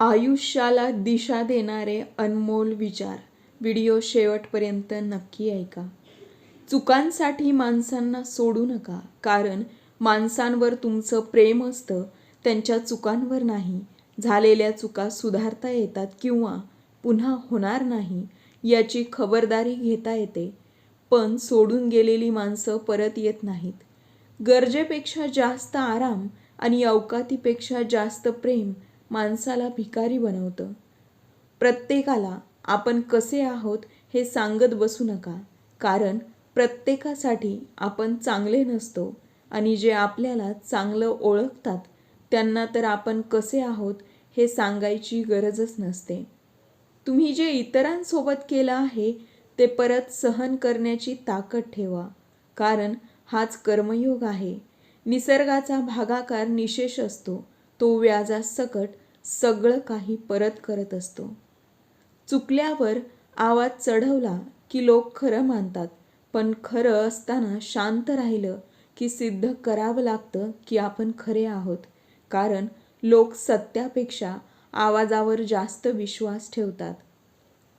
आयुष्याला दिशा देणारे अनमोल विचार. व्हिडिओ शेवटपर्यंत नक्की ऐका. चुकांसाठी माणसांना सोडू नका कारण माणसांवर तुमचं प्रेम असतं त्यांच्या चुकांवर नाही. झालेल्या चुका सुधारता येतात किंवा पुन्हा होणार नाही याची खबरदारी घेता येते. पण सोडून गेलेली माणसं परत येत नाहीत. गरजेपेक्षा जास्त आराम आणि अवकातीपेक्षा जास्त प्रेम माणसाला भिकारी बनवतं. प्रत्येकाला आपण कसे आहोत हे सांगत बसू नका. कारण प्रत्येकासाठी आपण चांगले नसतो आणि जे आपल्याला चांगलं ओळखतात त्यांना तर आपण कसे आहोत हे सांगायची गरजच नसते. तुम्ही जे इतरांसोबत केलं आहे ते परत सहन करण्याची ताकद ठेवा. कारण हाच कर्मयोग आहे. निसर्गाचा भागाकार निशेष असतो. तो व्याजासकट सगळं काही परत करत असतो. चुकल्यावर आवाज चढवला की लोक खरं मानतात पण खरं असताना शांत राहिलं की सिद्ध करावं लागतं की आपण खरे आहोत कारण लोक सत्यापेक्षा आवाजावर जास्त विश्वास ठेवतात.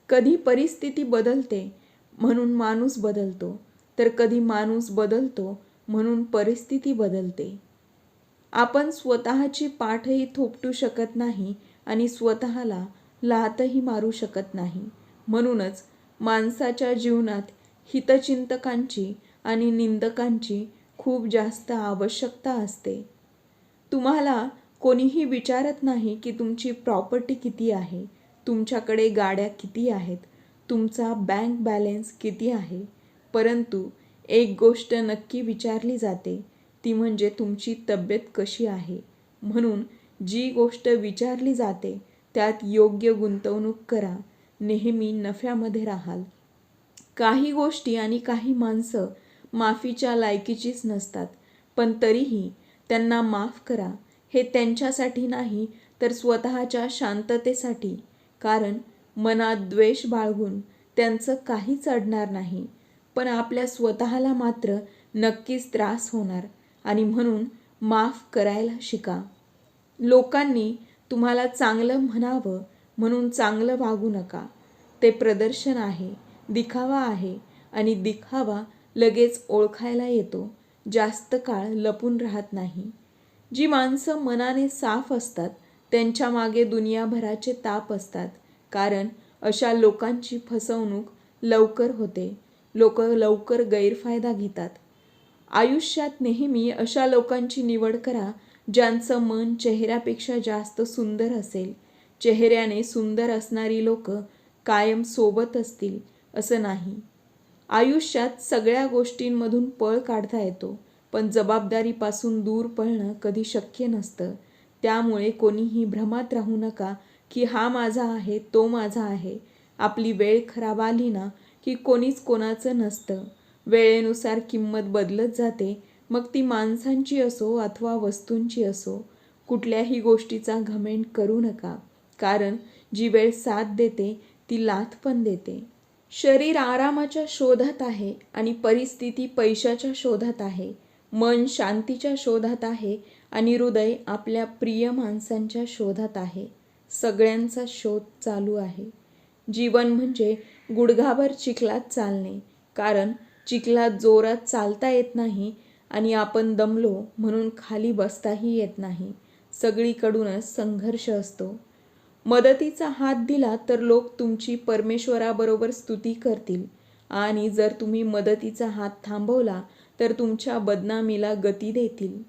कधी परिस्थिती बदलते म्हणून माणूस बदलतो तर कधी माणूस बदलतो म्हणून परिस्थिती बदलते. आपण स्वतःची पाठही थोपटू शकत नाही आणि स्वतःला लातही मारू शकत नाही. म्हणूनच माणसाच्या जीवनात हितचिंतकांची आणि निंदकांची खूप जास्त आवश्यकता असते. तुम्हाला कोणीही विचारत नाही की तुमची प्रॉपर्टी किती आहे तुमच्याकडे गाड्या किती आहेत तुमचा बँक बॅलेन्स किती आहे परंतु एक गोष्ट नक्की विचारली जाते ती म्हणजे तुमची तब्येत कशी आहे? म्हणून जी गोष्ट विचारली जाते त्यात योग्य गुंतवणूक करा. नेहमी नफ्यामध्ये राहाल. काही गोष्टी आणि काही माणसं माफीच्या लायकीचीच नसतात पण तरीही त्यांना माफ करा. हे त्यांच्यासाठी नाही तर स्वतःच्या शांततेसाठी. कारण मनात द्वेष बाळगून त्यांचं काही चढणार नाही. पण आपल्या स्वतःला मात्र नक्कीच त्रास होणार. आणि म्हणून माफ करायला शिका. लोकांनी तुम्हाला चांगलं म्हणावं म्हणून चांगलं वागू नका. ते प्रदर्शन आहे दिखावा आहे आणि दिखावा लगेच ओळखायला येतो. जास्त काळ लपून राहत नाही. जी माणसं मनाने साफ असतात त्यांच्या मागे दुनियाभराचे ताप असतात. कारण अशा लोकांची फसवणूक लवकर होते. लोक लवकर गैरफायदा घेतात. आयुष्यात नेहमी अशा लोकांची निवड करा ज्यांचं मन चेहऱ्यापेक्षा जास्त सुंदर असेल. चेहऱ्याने सुंदर असणारी लोक कायम सोबत असतील असं नाही. आयुष्यात सगळ्या गोष्टींमधून पळ काढता येतो पण जबाबदारीपासून दूर पळणं कधी शक्य नसतं. त्यामुळे कोणीही भ्रमात राहू नका की हा माझा आहे तो माझा आहे. आपली वेळ खराब आली ना की कोणीच कोणाचं नसतं. वेळेनुसार किंमत बदलत जाते मग ती माणसांची असो अथवा वस्तूंची असो कुठल्याही गोष्टीचा घमेंट करू नका. कारण जी वेळ साथ देते ती लाथ पण देते. शरीर आरामाच्या शोधात आहे आणि परिस्थिती पैशाच्या शोधात आहे. मन शांतीच्या शोधात आहे आणि हृदय आपल्या प्रिय माणसांच्या शोधात आहे. सगळ्यांचा शोध चालू आहे. जीवन म्हणजे गुडघाभर चिखलात चालणे. कारण चिखलात जोरात चालता येत नाही आणि आपण दमलो म्हणून खाली बसताही येत नाही. सगळीकडूनच संघर्ष असतो. मदतीचा हात दिला तर लोक तुमची परमेश्वराबरोबर स्तुती करतील आणि जर तुम्ही मदतीचा हात थांबवला तर तुमच्या बदनामीला गती देतील.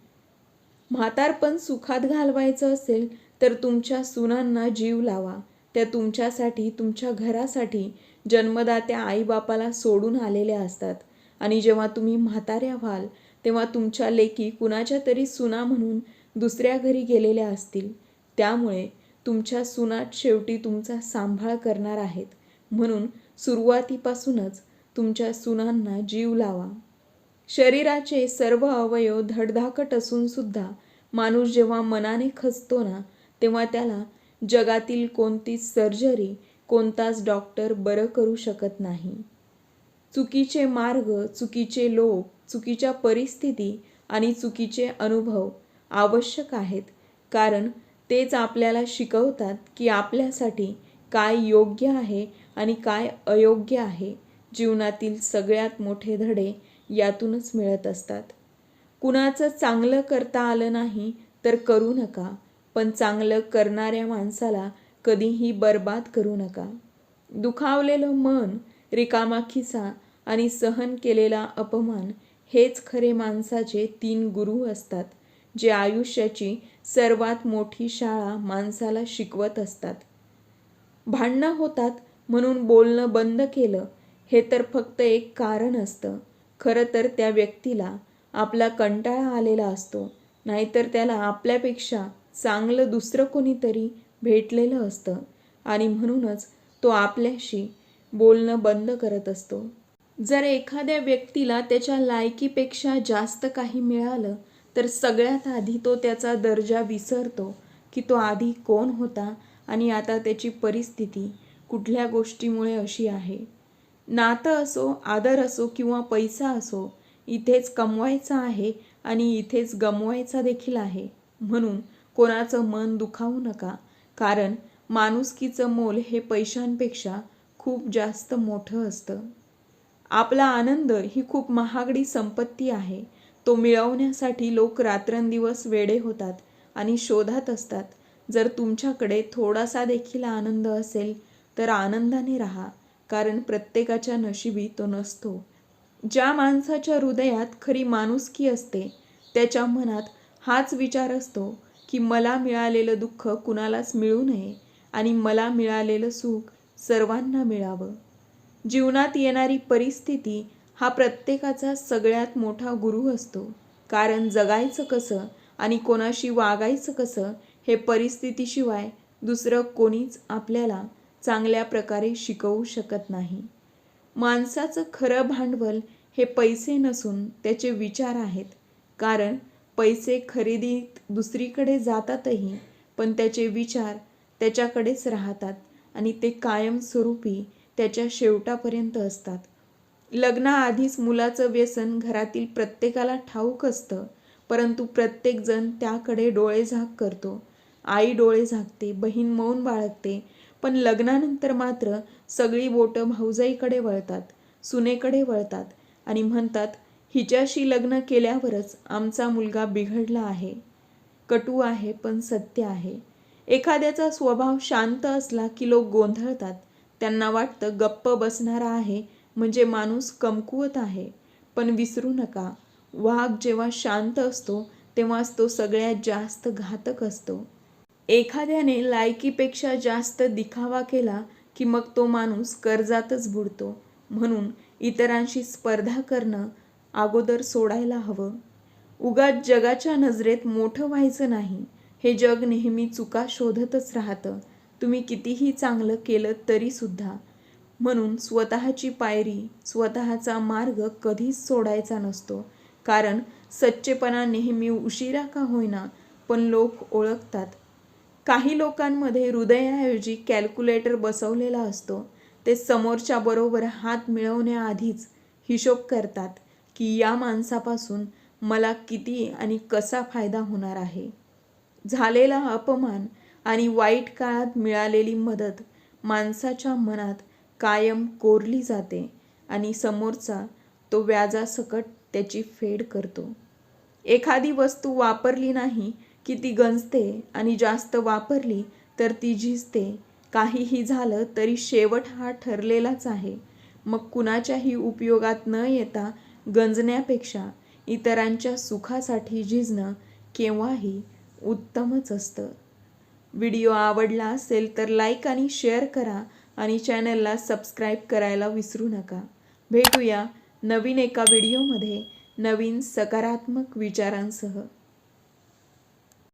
म्हातारपण सुखात घालवायचं असेल तर तुमच्या सुनांना जीव लावा. त्या तुमच्यासाठी तुमच्या घरासाठी जन्मदात्या आईबापाला सोडून आलेल्या असतात. आणि जेव्हा तुम्ही म्हाताऱ्या व्हाल तेव्हा तुमच्या लेकी कुणाच्या तरी सुना म्हणून दुसऱ्या घरी गेलेल्या असतील. त्यामुळे तुमच्या सुनात शेवटी तुमचा सांभाळ करणार आहेत. म्हणून सुरुवातीपासूनच तुमच्या सुनांना जीव लावा. शरीराचे सर्व अवयव धडधाकट असूनसुद्धा माणूस जेव्हा मनाने खचतो ना तेव्हा त्याला जगातील कोणतीच सर्जरी कोणताच डॉक्टर बरं करू शकत नाही. चुकीचे मार्ग चुकीचे लोक चुकीच्या परिस्थिती आणि चुकीचे अनुभव आवश्यक आहेत. कारण तेच आपल्याला शिकवतात की आपल्यासाठी काय योग्य आहे आणि काय अयोग्य आहे. जीवनातील सगळ्यात मोठे धडे यातूनच मिळत असतात. कुणाचं चांगलं करता आलं नाही तर करू नका पण चांगलं करणाऱ्या माणसाला कधीही बर्बाद करू नका. दुखावलेलं मन रिकामा खिसा आणि सहन केलेला अपमान हेच खरे माणसाचे तीन गुरु असतात जे आयुष्याची सर्वात मोठी शाळा माणसाला शिकवत असतात. भांडणं होतात म्हणून बोलणं बंद केलं हे तर फक्त एक कारण असतं. खरं तर त्या व्यक्तीला आपला कंटाळा आलेला असतो नाहीतर त्याला आपल्यापेक्षा चांगलं दुसरं कोणीतरी भेटलेलं असतं आणि म्हणूनच तो आपल्याशी बोलणं बंद करत असतो. जर एखाद्या व्यक्तीला त्याच्या लायकीपेक्षा जास्त काही मिळालं तर सगळ्यात आधी तो त्याचा दर्जा विसरतो की तो आधी कोण होता आणि आता त्याची परिस्थिती कुठल्या गोष्टीमुळे अशी आहे. नातं असो आदर असो किंवा पैसा असो इथेच कमवायचा आहे आणि इथेच गमवायचा देखील आहे. म्हणून कोणाचं मन दुखावू नका कारण माणुसकीचं मोल हे पैशांपेक्षा खूप जास्त मोठं असतं. आपला आनंद ही खूप महागडी संपत्ती आहे. तो मिळवण्यासाठी लोक रात्रंदिवस वेडे होतात आणि शोधात असतात. जर तुमच्याकडे थोडासा देखील आनंद असेल तर आनंदाने राहा कारण प्रत्येकाच्या नशिबी तो नसतो. ज्या माणसाच्या हृदयात खरी माणुसकी असते त्याच्या मनात हाच विचार असतो की मला मिळालेलं दुःख कुणालाच मिळू नये आणि मला मिळालेलं सुख सर्वांना मिळावं. जीवनात येणारी परिस्थिती हा प्रत्येकाचा सगळ्यात मोठा गुरु असतो. कारण जगायचं कसं आणि कोणाशी वागायचं कसं हे परिस्थितीशिवाय दुसरं कोणीच आपल्याला चांगल्या प्रकारे शिकवू शकत नाही. माणसाचं खरं भांडवल हे पैसे नसून त्याचे विचार आहेत. कारण पैसे खरेदीत दुसरीकडे जातातही पण त्याचे विचार त्याच्याकडेच राहतात. आणि ते कायमस्वरूपी त्याच्या शेवटापर्यंत असतात. लग्नाआधीच मुलाचं व्यसन घरातील प्रत्येकाला ठाऊक असतं परंतु प्रत्येकजण त्याकडे डोळे झाक करतो. आई डोळे झाकते बहीण मौन बाळगते पण लग्नानंतर मात्र सगळी बोटं भाऊजाईकडे वळतात सुनेकडे वळतात आणि म्हणतात हिच्याशी लग्न केल्यावरच आमचा मुलगा बिघडला आहे. कटू आहे पण सत्य आहे. एखाद्याचा स्वभाव शांत असला की लोक गोंधळतात. त्यांना वाटतं गप्प बसणारा आहे म्हणजे माणूस कमकुवत आहे. पण विसरू नका. वाघ जेव्हा शांत असतो तेव्हाच तो सगळ्यात जास्त घातक असतो. एखाद्याने लायकीपेक्षा जास्त दिखावा केला की मग तो माणूस कर्जातच बुडतो. म्हणून इतरांशी स्पर्धा करणं अगोदर सोडायला हवं. उगाच जगाच्या नजरेत मोठं व्हायचं नाही. हे जग नेहमी चुका शोधतच राहतं. तुम्ही कितीही चांगलं केलं तरीसुद्धा म्हणून स्वतःची पायरी स्वतःचा मार्ग कधीच सोडायचा नसतो. कारण सच्चेपणा नेहमी उशिरा का होईना पण लोक ओळखतात. काही लोकांमध्ये हृदयाऐवजी कॅल्क्युलेटर बसवलेला असतो. ते समोरच्या बरोबर हात मिळवण्याआधीच हिशोब करतात की या माणसापासून मला किती आणि कसा फायदा होणार आहे. झालेला अपमान आणि वाईट काळात मिळालेली मदत माणसाच्या मनात कायम कोरली जाते आणि समोरचा तो व्याजासकट त्याची फेड करतो. एखादी वस्तू वापरली नाही की ती गंजते आणि जास्त वापरली तर ती झिजते. काहीही झालं तरी शेवट हा ठरलेलाच आहे. मग कुणाच्याही उपयोगात न येता गंजण्यापेक्षा इतरांच्या सुखासाठी झिजणं केव्हाही उत्तमच असतं. व्हिडिओ आवडला असेल तर लाईक आणि शेअर करा आणि चॅनलला सबस्क्राईब करायला विसरू नका. भेटूया नवीन एका व्हिडिओमध्ये नवीन सकारात्मक विचारांसह.